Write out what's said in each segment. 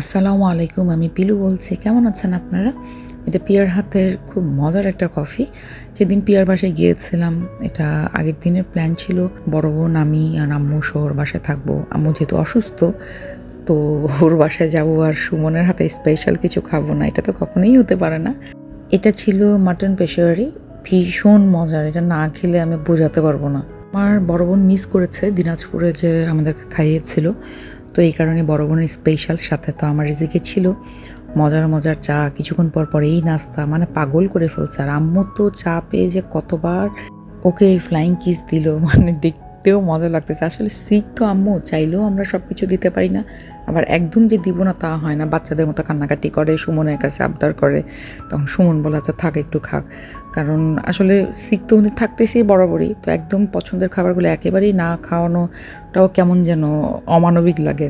আসসালামু আলাইকুম, আমি পিলু বলছি। কেমন আছেন আপনারা? এটা পিয়ার হাতের খুব মজার একটা কফি। সেদিন পিয়ার বাসায় গিয়েছিলাম। এটা আগের দিনের প্ল্যান ছিল, বড় বোন, আমি আর আম্মু শহর বাসায় থাকব। আম্মু যেহেতু অসুস্থ, তো ওর বাসায় যাব আর সুমনের হাতে স্পেশাল কিছু খাব না। এটা তো কখনোই হতে পারে না। এটা ছিল মাটন পেশোয়ারি ভীষণ মজার। এটা না খেলে আমি বোঝাতে পারব না। আমার বড় বোন মিস করেছে। দিনাজপুরে যে আমাদেরকে খাইয়েছিল তো এই কারণে বড় বোনের স্পেশাল সাথে তো আমার রিজিকে ছিল। মজার মজার চা, কিছুক্ষণ পর পর এই নাস্তা মানে পাগল করে ফেলছে। আর আম্মু তো চা পেয়ে যে কতবার ওকে ফ্লাইং কিস দিল মানে দেখতেও মজা লাগতেছে। আসলে সিক তো আম্মু, চাইলেও আমরা সব কিছু দিতে পারি না। আবার একদম যে দিব না তা হয় না। বাচ্চাদের মতো কান্নাকাটি করে, সুমনের কাছে আবদার করে। তখন সুমন বলে আচ্ছা থাক, একটু খাক। কারণ আসলে সিক তো উনি থাকতেছেই বরাবরই। তো একদম পছন্দের খাবারগুলো একেবারেই না খাওয়ানোটাও কেমন যেন অমানবিক লাগে।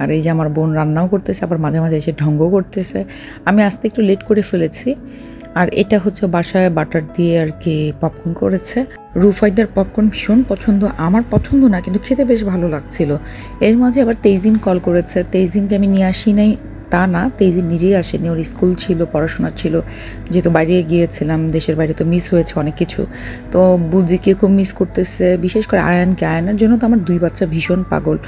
আর এই যে আমার বোন রান্নাও করতেছে, আবার মাঝে মাঝে এসে ঢঙ্গও করতেছে। আমি আসতে একটু লেট করে ফেলেছি। আর এটা হচ্ছে বাসায় বাটার দিয়ে আর কি পপকর্ন করেছে। রুফাইদার পপকর্ন ভীষণ পছন্দ, আমার পছন্দ না, কিন্তু খেতে বেশ ভালো লাগছিল। এর মাঝে আবার তেইজিন কল করেছে, তেইজিনকে আমি নিয়ে আসি নাই। তা না তেইজিন নিজেই আসেনি। ওর স্কুল ছিল, পড়াশোনা ছিল। যেহেতু বাইরে গিয়েছিলাম, দেশের বাইরে তো মিস হয়েছে অনেক কিছু। তো বুজিকে খুব মিস করতেছে। বিশেষ করে আয়ানকে। আয়ানের জন্য তো আমার দুই বাচ্চা ভীষণ পাগল।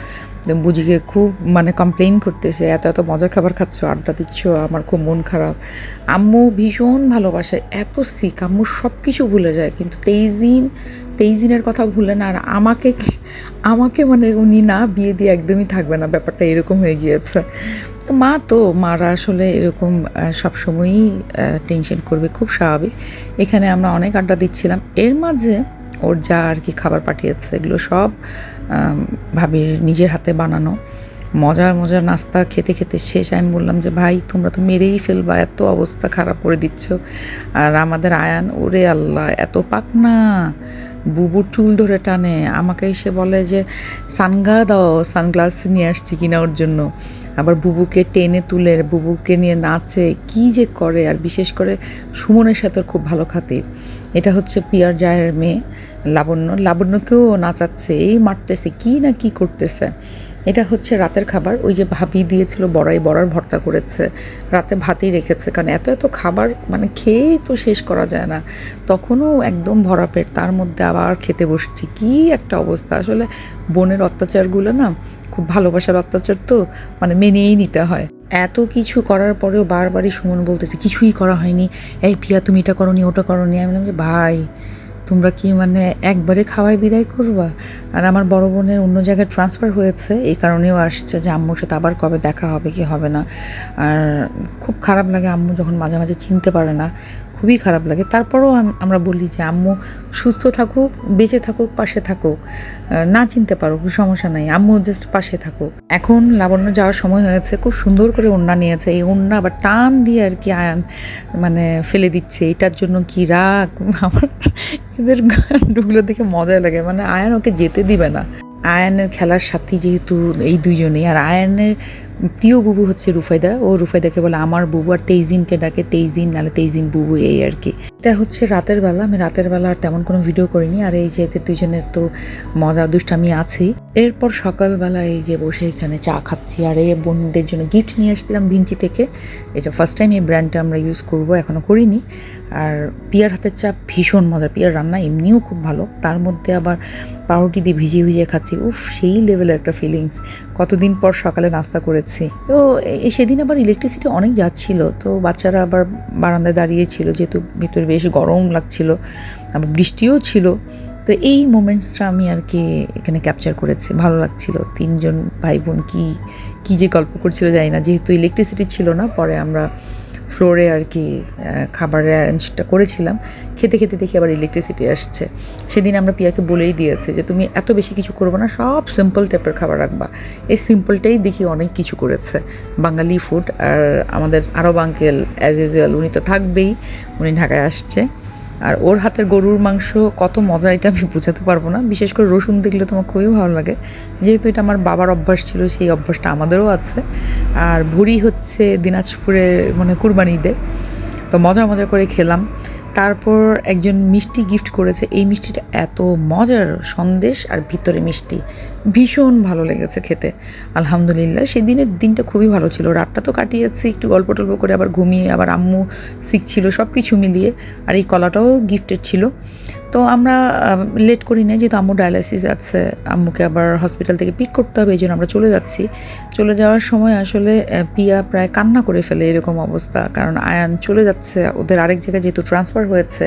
বুঝিকে খুব মানে কমপ্লেন করতেছে, এত এত মজার খাবার খাচ্ছ, আড্ডা দিচ্ছ, আমার খুব মন খারাপ। আম্মু ভীষণ ভালোবাসে, এত সিক আম্মু সব কিছু ভুলে যায়। কিন্তু তেইজিন তেইজিনের কথা ভুলে না আর আমাকে আমাকে মানে উনি না বিয়ে দিয়ে একদমই থাকবে না, ব্যাপারটা এরকম হয়ে গিয়েছে। তো মা তো, মারা আসলে এরকম সবসময়ই টেনশন করবে, খুব স্বাভাবিক। এখানে আমরা অনেক আড্ডা দিচ্ছিলাম। এর মাঝে ওর যা আর কি খাবার পাঠিয়েছে, এগুলো সব ভাবির নিজের হাতে বানানো। মজার মজার নাস্তা খেতে খেতে শেষ। আমি বললাম যে, ভাই, তোমরা তো মেরেই ফেলবা, এত অবস্থা খারাপ করে দিচ্ছ। আর আমাদের আয়ান, ওরে আল্লাহ, এত পাক না বুবুর চুল ধরে টানে। আমাকে এসে বলে যে সানগা দাও, সানগ্লাস নিয়ে আসছি কিনা ওর জন্য। আবার বুবুকে টেনে তুলে, বুবুকে নিয়ে নাচে, কি যে করে, আর বিশেষ করে সুমনের সাথে খুব ভালো খাতির। এটা হচ্ছে পিয়ার জায়ের মেয়ে, লাবণ্য। লাবণ্যকেও নাচাচ্ছে, এই মারতেছে, কি না কি করতেছে। এটা হচ্ছে রাতের খাবার। ওই যে ভাবি দিয়েছিল বড়াই, বড়ার ভর্তা করেছে। রাতে ভাতই রেখেছে। কারণ এত এত খাবার মানে খেয়েই তো শেষ করা যায় না। তখনও একদম ভরা পেট। তার মধ্যে আবার খেতে বসছি। কি একটা অবস্থা। আসলে বোনের অত্যাচারগুলো না খুব ভালোবাসার অত্যাচার তো মানে মেনেই নিতে হয়। এত কিছু করার পরেও বারবারই সুমন বলতেছে, কিছুই করা হয়নি। এই পিয়া, তুমি এটা করো নি ওটা করো নি আমি বললাম যে, ভাই তোমরা কি মানে একবারে খাওয়ায় বিদায় করবা? আর আমার বড় বোনের অন্য জায়গায় ট্রান্সফার হয়েছে, এই কারণেও আসছে যে আম্মুর সাথে আবার কবে দেখা হবে, কি হবে না। আর খুব খারাপ লাগে আম্মু যখন মাঝে মাঝে চিনতে পারে না খুবই খারাপ লাগে। তারপরেও আমরা বলি যে, আম্মু, সুস্থ থাকুক, বেঁচে থাকুক, পাশে থাকুক। না চিনতে পারুক সমস্যা নাই। আম্মু জাস্ট পাশে থাকুক। এখন লাবণ্য যাওয়ার সময় হয়েছে, খুব সুন্দর করে ওন্না নিয়েছে। এই ওন্না আবার টান দিয়ে আর কি আয়ান মানে ফেলে দিচ্ছে। এটার জন্য কি রাগ? আমার এদের গানগুলো দেখে মজা লাগে। মানে আয়ান ওকে যেতে দিবে না। আয়ানের খেলার সাথী যেহেতু এই দুইজনেই, আর আয়ানের প্রিয় বুবু হচ্ছে রুফাইদা। ও রুফাইদাকে বলে, আমার বুবু আর তেইজিনকে ডাকে, তেইজিন নাহলে তেইজিন বুবু এই আর কি। এটা হচ্ছে রাতের বেলা, আমি রাতের বেলা আর তেমন কোনো ভিডিও করিনি। আর এই যে এদের দুইজনের তো মজা, দুষ্টামি আছেই। এরপর সকালবেলা এই যে বসে এখানে চা খাচ্ছি। আর এই বোনদের জন্য গিফট নিয়ে আসছিলাম ভিঞ্চি থেকে। এটা ফার্স্ট টাইম এই ব্র্যান্ডটা আমরা ইউজ করব এখনও করিনি। আর পিয়ার হাতের চা ভীষণ মজা পিয়ার রান্না এমনিও খুব ভালো। তার মধ্যে আবার পাউরুটি দিয়ে ভিজিয়ে ভিজিয়ে খাচ্ছি। উফ, সেই লেভেলের একটা ফিলিংস কতদিন পর সকালে নাস্তা করেছি। তো সেদিন আবার ইলেকট্রিসিটি অনেক যাচ্ছিল। তো বাচ্চারা আবার বারান্দায় দাঁড়িয়েছিল যেহেতু ভিতরে বেশ গরম লাগছিল, আবার বৃষ্টিও ছিল। তো এই মোমেন্টসটা আমি আর কি এখানে ক্যাপচার করেছি, ভালো লাগছিল। তিনজন ভাই বোন কী কী যে গল্প করছিল জানি না, যেহেতু ইলেকট্রিসিটি ছিল না, পরে আমরা ফ্লোরে আর কি খাবারের অ্যারেঞ্জটা করেছিলাম। খেতে খেতে দেখি আবার ইলেকট্রিসিটি আসছে। সেদিন আমরা পিয়াকে বলেই দিয়েছি যে, তুমি এত বেশি কিছু করব না, সব সিম্পল টাইপের খাবার রাখবা। এই সিম্পলটাই দেখি অনেক কিছু করেছে। বাঙালি ফুড আর আমাদের আরব আঙ্কেল অ্যাজ ইউজুয়াল উনি তো থাকবেই, উনি ঢাকায় আসছে। আর ওর হাতের গরুর মাংস কত মজা এটা আমি বোঝাতে পারব না। বিশেষ করে রসুন দেখলে তোমার খুবই ভালো লাগে। যেহেতু এটা আমার বাবার অভ্যাস ছিল, সেই অভ্যাসটা আমাদেরও আছে। আর ভুড়ি হচ্ছে দিনাজপুরের মানে কুরবানি ঈদে তো মজা মজা করে খেলাম। তারপর একজন মিষ্টি গিফট করেছে। এই মিষ্টিটা এত মজার সন্দেশ আর ভিতরে মিষ্টি। ভীষণ ভালো লেগেছে খেতে। আলহামদুলিল্লাহ, সেদিনের দিনটা খুবই ভালো ছিল। রাতটা তো কাটিয়েছি, একটু গল্প টল্প করে আবার ঘুমিয়ে আবার আম্মু শিখছিল সব কিছু মিলিয়ে। আর এই কলাটাও গিফটের ছিল। তো আমরা লেট করি না যেহেতু আম্মু ডায়ালাইসিস আছে, আম্মুকে আবার হসপিটাল থেকে পিক করতে হবে, এই জন্য আমরা চলে যাচ্ছি। চলে যাওয়ার সময় আসলে পিয়া প্রায় কান্না করে ফেলে এরকম অবস্থা, কারণ আয়ান চলে যাচ্ছে, ওদের আরেক জায়গায় যেহেতু ট্রান্সফার হয়েছে,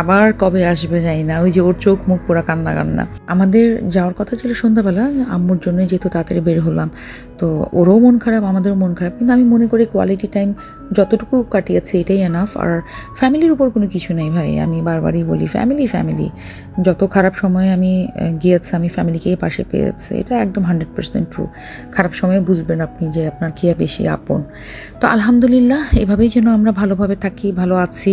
আবার কবে আসবে যাই না, ওই যে ওর চোখ মুখ পুরা কান্না কান্না। আমাদের যাওয়ার কথা ছিল সন্ধ্যাবেলা, আম্মুর জন্য যেহেতু তাড়াতাড়ি বের হলাম, তো ওরও মন খারাপ, আমাদেরও মন খারাপ, কিন্তু আমি মনে করি কোয়ালিটি টাইম যতটুকু কাটিয়েছে, এটাই এনাফ আর ফ্যামিলির উপর কোনো কিছু নেই ভাই, আমি বারবারই বলি ফ্যামিলি ফ্যামিলি যত খারাপ সময়ে আমি গিয়েছি, আমি ফ্যামিলিকেই পাশে পেয়েছি, এটা একদম হান্ড্রেড পার্সেন্ট ট্রু খারাপ সময়ে বুঝবেন আপনি যে আপনার কে বেশি আপন। তো আলহামদুলিল্লাহ, এভাবেই যেন আমরা ভালোভাবে থাকি, ভালো আছি।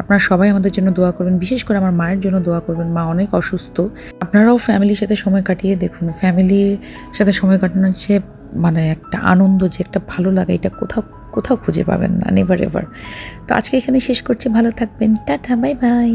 আপনারা সবাই আমাদের জন্য দোয়া করবেন বিশেষ করে আমার মায়ের জন্য দোয়া করবেন। মা অনেক অসুস্থ। আপনারাও ফ্যামিলির সাথে সময় কাটিয়ে দেখুন ফ্যামিলির সাথে সময় কাটানোর চেয়ে মানে একটা আনন্দ যে একটা ভালো লাগা, এটা কোথাও কোথাও খুঁজে পাবেন না নেভার এভার তো আজকে এখানে শেষ করছি, ভালো থাকবেন। Tata bye bye